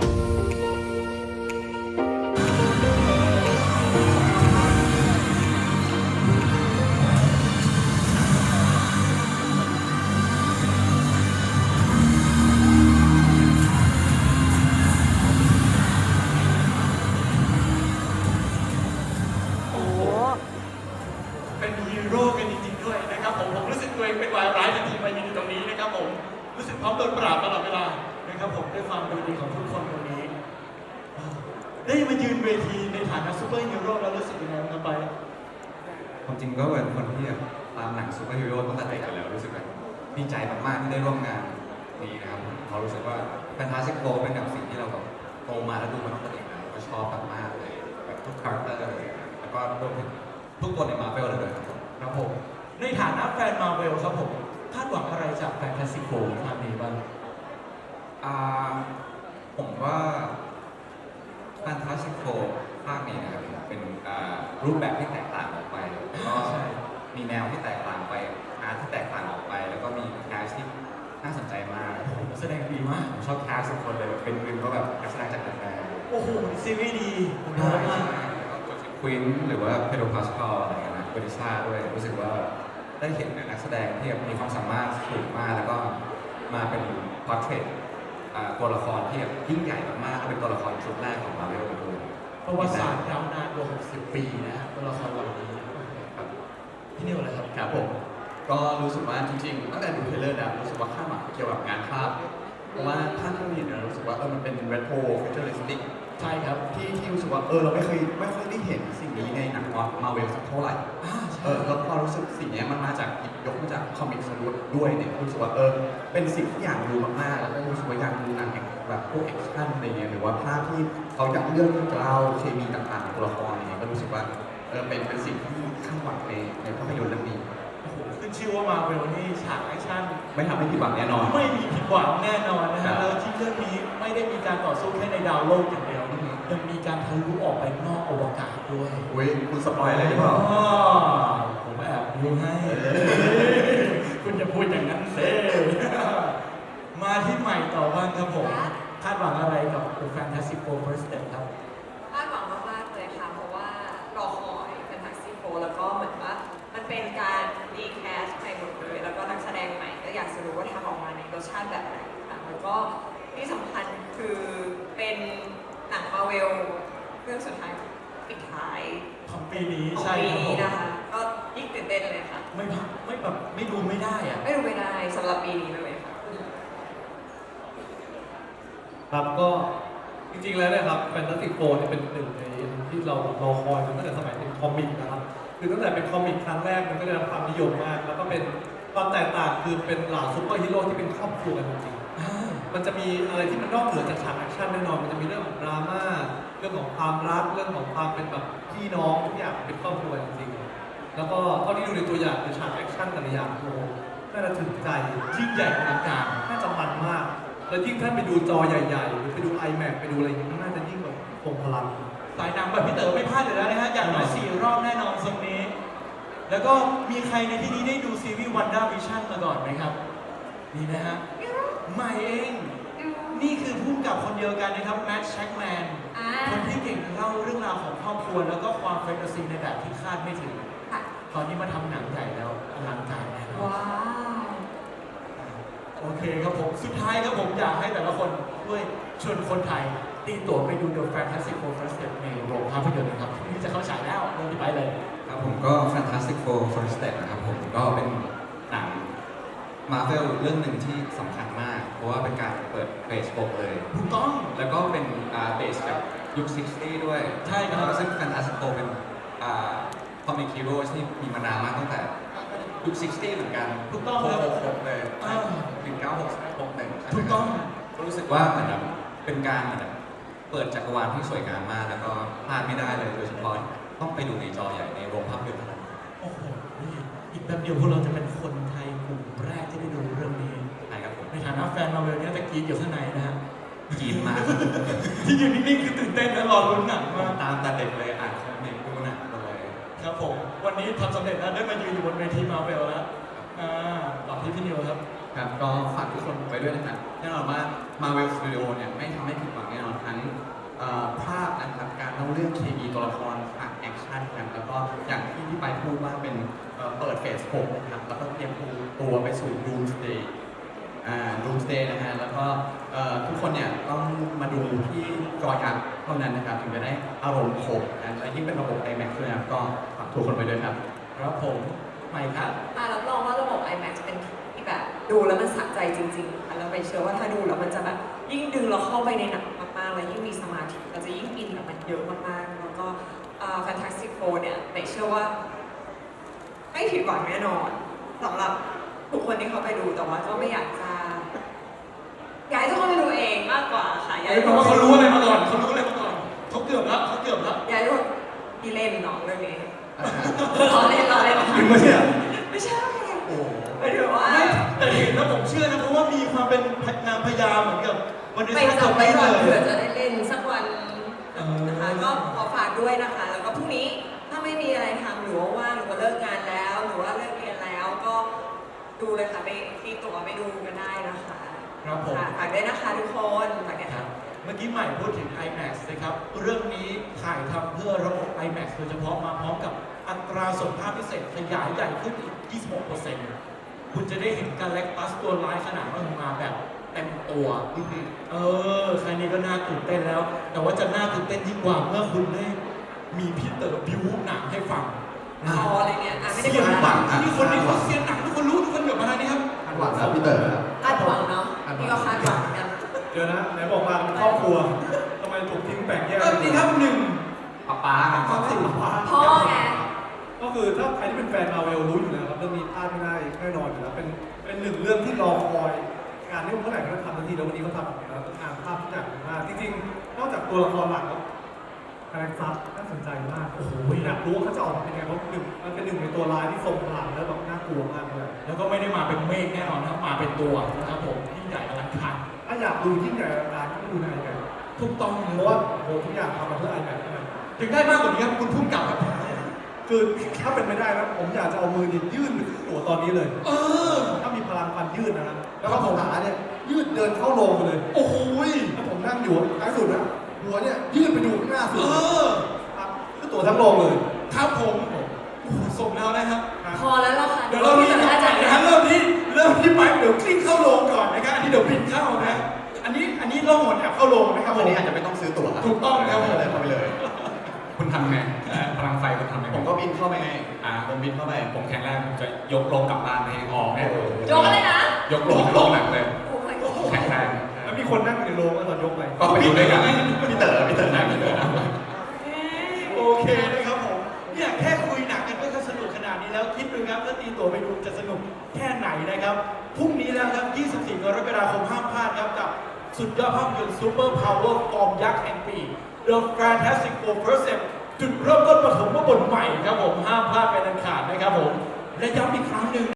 โได้มายืนเวทีในฐานะซูเปอร์ฮีโร่แล้วรู้สึกยังไงบ้างครับไป ความจริงก็เป็นคนที่แบบตามหนังซูเปอร์ฮีโร่ตั้งแต่เด็กอยู่แล้วรู้สึกแบบดีใจมากๆที่ได้ร่วมงานนี้นะครับผมเพราะรู้สึกว่าแฟนตาซีโฟเป็นแบบสิ่งที่เราแบบโตมาแล้วดูมาตั้งแต่เด็กแล้วก็ชอบมากๆเลยแบบทุกคาแรคเตอร์เลยแล้วก็รวมถึงทุกคนในมาเวลเลยด้วยครับผมครับผมในฐานะแฟนมาเวลครับผมคาดหวังอะไรจากแฟนตาซีโฟภาคนี้บ้างอ่าผมว่าแฟนตาซีโฟภาคนี้นะครับเป็นอ่ารูปแบบที่แตกต่างออกไปแล้วก็มีแนวที่แตกต่างไปอาร์ตที่แตกต่างออกไป แล้วก็มีแคสที่น่าสนใจมากโอ้โหแสดงดีมากผมชอบแคสทุกคนเลยแบบเป็นวินก็แบบนักแสดงจากแฟนโอ้โหซีรีส์ดีผมชอบมากควินหรือว่าเพโดพาสคาลอะไรเงี้ยนะบริซ่าด้วยรู้สึกว่าได้เห็นนักแสดงที่แบบมีความสามารถสูงมากแล้วก็มาเป็นพอร์เทรต ตัวละครที่แบบยิ่งใหญ่มากๆและเป็นตัวละครชุดแรกของมาเวลด้วยประวัติศาสตร์ยาวนานกว่า60 ปีนะฮะตัวละครเหล่านี้ครับพี่นิวอะไรครับครับผมก็รู้สึกว่าจริงๆตั้งแต่ดูเทรลเลอร์นะรู้สึกว่าคาดหวังเกี่ยวกับงานภาพ เพราะว่าถ้าที่เราเห็นเนี่ยรู้สึกว่าเออมันเป็นเรโทรฟิวเจอริสติกใช่ครับที่ที่รู้สึกว่าเออเราไม่เคยไม่ค่อยได้เห็นสิ่งนี้ในหนังมาเวลสักเท่าไหร่อ่า เออแล้วพอรู้สึกสิ่งเนี้ยมันมาจากหยิบยกมาจากคอมิกส์ด้วยเนี่ยรู้สึกว่าเออเป็นสิ่งที่อยากดูมากๆแล้วก็รู้สึกว่าอยากดูหนังแอคแบบพวกแอคชั่นอะไรเงี้ยหรือว่าภาพที่เขาอยากเลือกเรื่องราวเคมีต่างๆของตัวละครอะไรเงี้ยก็รู้สึกว่าเออเป็นเป็นสิ่งที่คาดหวังในในภาพยนตร์เรื่องนี้โอ้โหขึ้นชื่อว่ามาเวลนี่ฉากแอคชั่นไม่ทำให้ผิดหวังแน่นอน ไม่มีผิดหวังแน่นอนนะครัฮะบแล้วที่เรื่องนี้ไม่ได้มีการต่อสู้แค่ในดาวโลกอย่างเดียวอือฮึยังมีการทะลุออกไปนอกอวกาศด้วยอุ้ยคุณสปอยอะไรหรือเปล่า อ๋อผมแอบดูให้ คุณจะพูดอย่างนั้นเซ่ มาที่ใหม่ต่อบ้างครับผม คาดหวังอะไรกับ The Fantastic Four First Step ครับ คาดหวังมากๆเลยค่ะ เพราะว่ารอคอยเป็นทักซี่โฟแล้วก็เหมือนว่ามันเป็นการรีแคสใหม่หมดเลย แล้วก็นักแสดงใหม่ก็อยากจะรู้ว่าทำออกมาในรสชาติแบบไหนค่ะแล้วก็ที่สำคัญคือเป็นหนังมาเวลเรื่องสุดท้ายปิดท้าย ของปีนี้ ของ ใช่ ปี ครับผ นี้ ม นะคะ ก็ยิ่งตื่นเต้นเลย ค่ะไม่พักไม่แบบไม่ดูไม่ได้อะไม่รู้ไม่ได้สำหรับปีนี้เลยค่ะครับก็จริงๆแล้วเนะครับแฟนตาซีโฟเนี่ยเป็นหนึ่งในที่เรารอคอยมาตั้งแต่สมัยเป็นคอมิกนะครับคือตั้งแต่เป็นคอมิกครั้งแรกมันก็ได้รับความนิยมมาก แล้วก็เป็นความแตกต่างคือเป็นเหล่าซูเปอร์ฮีโร่ที่เป็นครอบครัวกันจริงอ่าๆมันจะมีอะไรที่มันนอกเหนือจากฉากแอคชั่นแน่นอน มันจะมีเรื่องของดราม่าเรื่องของความรักเรื่องของความเป็นแบบพี่น้องทุกอย่างเป็นครอบครัวจริงๆ แล้วก็เท่าที่ดูในตัวอย่างคือฉากแอคชั่นแต่ละอย่างโอ้โหน่าจะถึงใจยิ่งใหญ่อลังการน่าจะมันมาก แล้วยิ่งถ้าไปดูจอใหญ่ๆหรือไปดู iMac ไปดูอะไรอย่างนี้มันน่าจะยิ่งแบบคงพลัง สายหนังแบบพี่เต๋อไม่พลาดอยู่แล้วนะฮะ อย่างน้อยสี่รอบแน่นอนทรงนี้ แล้วก็มีใครในที่นี้ได้ดูซีรีส์วันด้าวิชั่นมาก่อนไหมครับมีนะฮะใหม่เอง นี่คือผู้กำกับคนเดียวกันนะครับแมทแช็กแมน อ่า คนที่เก่งเล่าเรื่องราวของครอบครัวแล้วก็ความแฟนตาซีในแบบที่คาดไม่ถึงค่ะ ตอนนี้มาทำหนังใหญ่แล้วอลังการแน่นอนว้าว โอเคครับผม สุดท้ายครับผมอยากให้แต่ละคนด้วยชวนคนไทย ตีตั๋วไปดู The Fantastic Four First Step ในโรงภาพยนตร์นะครับที่จะเข้าฉายแล้วเรื่องที่ไปเลย ครับผมก็ Fantastic Four First Step นะครับผมก็เป็นหนังมาเ v ลเรื่องหนึ่งที่สำคัญมาก เพราะว่าเป็นการเปิดเฟซบุ๊กเลย ถูกต้อง แล้วก็เป็นอ่าเบสกับยุค 60 ด้วย ใช่ครับ ซึ่ง Fantastic Four เป็นอ่า คอมิกฮีโร่ที่มีมานานมากตั้งแต่ยุค60 เหมือนกันถูกต้องครับ666เลยอ่า 1961ถูกต้องก็รู้สึกว่าเหมือนแบบเป็นการเหมือนแบบเปิดจักรวาลที่สวยงามมาก แล้วก็พลาดไม่ได้เลยโดยเฉพาะต้องไปดูในจอใหญ่ในโรงภาพยนตร์เท่านั้นโอ้โหนี่อีกแป๊บเดียวพวกเราจะเป็นคนไทยกลุ่มแรกที่ได้ดูเรื่องนี้ ใช่ครับผมในฐานะแฟนมาเวลเนี่ยตะกรีดอยู่ข้างในนะฮะจีนมาก ที่ยืนนิ่งๆคือตื่นเต้นและรอลุ้นหนังมากตามแต่เด็กเลยอ่านคอมิกดูหนังเลย ครับผมวันนี้ทำสำเร็จแล้วได้มายืนอยู่บนเวทีมาเวลแล้วอ่าต่อที่พี่นิวครับ ครับก็ฝากทุกคนไปด้วยนะครับแน่นอนว่า Marvel Studio เนี่ยไม่ทำให้ผิดหวังแน่นอนทั้งเอ่อภาพนะครับการเล่าเรื่องเคมีตัวละครฉากแอคชั่นกันแล้วก็อย่างที่พี่ไปพูดว่าเป็นเอ่อเปิดเฟส6นะครับแล้วก็เตรียมตัวไปสู่ Doomsday อ่า Doomsday นะฮะ แล้วก็เอ่อทุกคนเนี่ยต้องมาดูที่จอยักษ์เท่านั้นนะครับ ถึงจะได้อารมณ์ครบนะและยิ่งเป็นระบบ IMAX ด้วยนะครับก็ ทุกคนไปด้วยครับ ครับผมไม่ครับ อะรับรองว่าระบบ IMAX จะเป็นที่แบบดูแล้วมันสะใจจริงๆค่ะแล้วไปเชื่อว่าถ้าดูแล้วมันจะแบบยิ่งดึงเราเข้าไปในหนังมากๆ แล้วยิ่งมีสมาธิเราจะยิ่งอินกับมันเยอะมากๆ แล้วก็อ่า Fantastic Four เนี่ยไปเชื่อว่าไม่ผิดหวังแน่นอนสำหรับทุกคนที่เขาไปดูแต่ว่าก็ไม่อยากจะอยากให้ทุกคนไปดูเองมากกว่าค่ะอยากเอ้ยให้เพทุกราะคว่านเขารู้อะไรมาก่อนเขารู้อะไรมาก่อนเขาเกือบแล้วเขาเกือบแล้วอยากให้ทุกคนมีเล่นน้องเรื่องนี้ ล้อเล่นล้อเล่นถึงไม่ใช่ไม่ใช่โอ้หมายถึงว่า แต่เห็นแล้วผมเชื่อนะเพราะว่ามีความเป็นนางพญาเหมือนกับวันนี้ไปท่านจับไว้ก่อนเลยเผื่อจะได้เล่นสักวันนะคะ ก็ขอฝากด้วยนะคะ แล้วก็พรุ่งนี้ถ้าไม่มีอะไรทำหรือว่าว่างหรือว่าเลิกงานแล้วหรือว่าเลิกเรียนแล้วก็ดูเลยค่ะไปตีตั๋วไปดูกันได้นะคะครับผมะฝากด้วยนะคะทุกคนฝากด้วยครัค่ะบเมื่อกี้ใหม่พูดถึง IMAX นะครับ เรื่องนี้ถ่ายทำเพื่อ ระบบ IMAX โดยเฉพาะมาพร้อมกับอัตราส่วนภาพพิเศษขยายใหญ่ขึ้นอีก 26%คุณจะได้เห็นการแลกตัสตัวร้ายขนาดมหึมาแบบเต็มตัว เออแค่นี้ก็น่าตื่นเต้นแล้ว แต่ว่าจะน่าตื่นเต้นยิ่งกว่าเมื่อคุณได้มีพี่เต๋อบิวหนังให้ฟังอ๋ออะไรเนี่ยอะไม่ได้เสียงกดหนัดังนที่คนนี้เขาเสียงหนังทุกคนรู้ทุกคนเดี๋ยวมาทางนี้ครับคาดหวังครับพี่เต๋อครับคาดหวังเนาะนี่ก็คาดหวังเหมือนกันเดี๋ยวนะไหนบอกมาเป็นครอบครัวทำไมถูกทิ้งแบ่งแยกก็นี่ครับหนึ่ง ป๊าป๊าครับข้อสี่พ่อไง ก็คือถ้าใครที่เป็นแฟนมาเวลรู้อยู่แล้วครับเรื่องนี้พลาดไม่ได้แน่นอนอยู่แล้วเป็นเป็นหนึ่งเรื่องที่รอคอยงานที่เมื่อไหร่ก็ทำทันทีแล้ววันนี้เขาทำแล้วงานภาพทุกอย่างดีมากจริงๆนอกจากตัวละครหลักแล้วคาแรคเตอร์น่าสนใจมากโอ้โหอยากรู้ว่าเขาจะออกมาเป็นไงเพราะหนึ่งมันเป็นหนึ่งในตัวลายที่ทรงพลังแล้วแบบน่ากลัวมากเลยแล้วก็ไม่ได้มาเป็นเมฆแน่นอนนะครับมาเป็นตัวนะครับผมยิ่งใหญ่อลังการถ้าอยากดูยิ่งใหญ่อลังการก็ดูในไงถูกต้องเพเพราะราะว่าว่าโอ้โหทุกอย่างทำมาเพื่อไอแพด ถึงได้มากกว่านี้ครับคุณพุ่มกลับครับคือถ้าเป็นไม่ได้นะผมอยากจะเอามือเนี่ยยื่นไปที่ตัวตอนนี้เลย เออ ถ้ามีพลังฟันยืดนะครับแล้วก็ขาเนี่ยยืดเดินเข้าโรงไปเลย โอ้โหยแล้วผมนั่งอยู่ท้ายสุดนะหัวเนี่ยยืดไปดูข้างหน้าสุเอดอครับคือตัวทั้งโรงเลย ครับผมโอ้โหสมแล้วนะครับ พอแล้วล่ะค่ะเดี๋ยวเรามีแต่ต่ออาไปจารย์นะฮะเริ่มที่เริ่มที่ไปเดี๋ยวคลิกเข้าโรงก่อนนะครับอันนี้เดี๋ยวบินเข้านะ อันนี้อันนี้ล่องหนแอบเข้าโรงนะครับผวันมนี้อาจจะไม่ต้องซื้อตั๋วถูกต้องครับผมเดินเข้าไปเลยคุณ ทำไงเอ่อพลังไฟคุณทำยังผไงมก็บินเข้าไปไง อ่าผมบินเข้าไป ผมแข็งแรงผมจะยกโลงกลับบ้านให้ออกให้ยกอะไรนะยกโลงโลงหนักเลยโอ้ยแข็งแรงแล้วมีคนนั่งอยู่ในโรงตอนยกไป ก็ไปดูด้วยกันพี่เต๋อพี่เต๋อนั่งพี่เต๋อนั่งโอเคนะครับผมเนี่ยแค่คุยหนังกันก็สนุกขนาดนี้แล้วคิดดูครับถ้าตีตัวไปดูจะสนุกแค่ไหนนะครับพรุ่งนี้แล้วครับ 24กรกฎาคมห้ามพลาดครับกับสุดยอดภาพยนตร์ซูเปอร์พาวเวอร์ฟอร์มยักษ์แห่งปี The Fantastic Four Percent จุดเริ่มต้นปฐมบทใหม่ครับผมห้ามพลาดเป็นอันขาดนะครับผมและย้ำอีกครั้งหนึ่ง